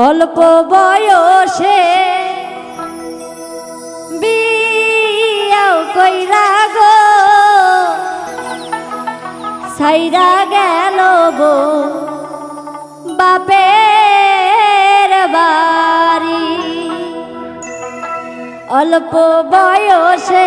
অল্প বয়সে বিয়াও গো সাইরা গেল বো বাপে অল্প বয়সে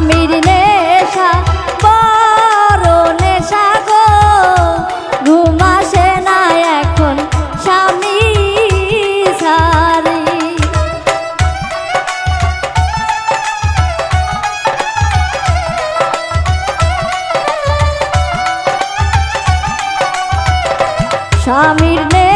স্বামীর নেশা বড় নেশা গো। ঘুমাসে না এখন স্বামী সারি। স্বামীর নে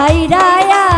বিয়াও কইরা গো সাইরা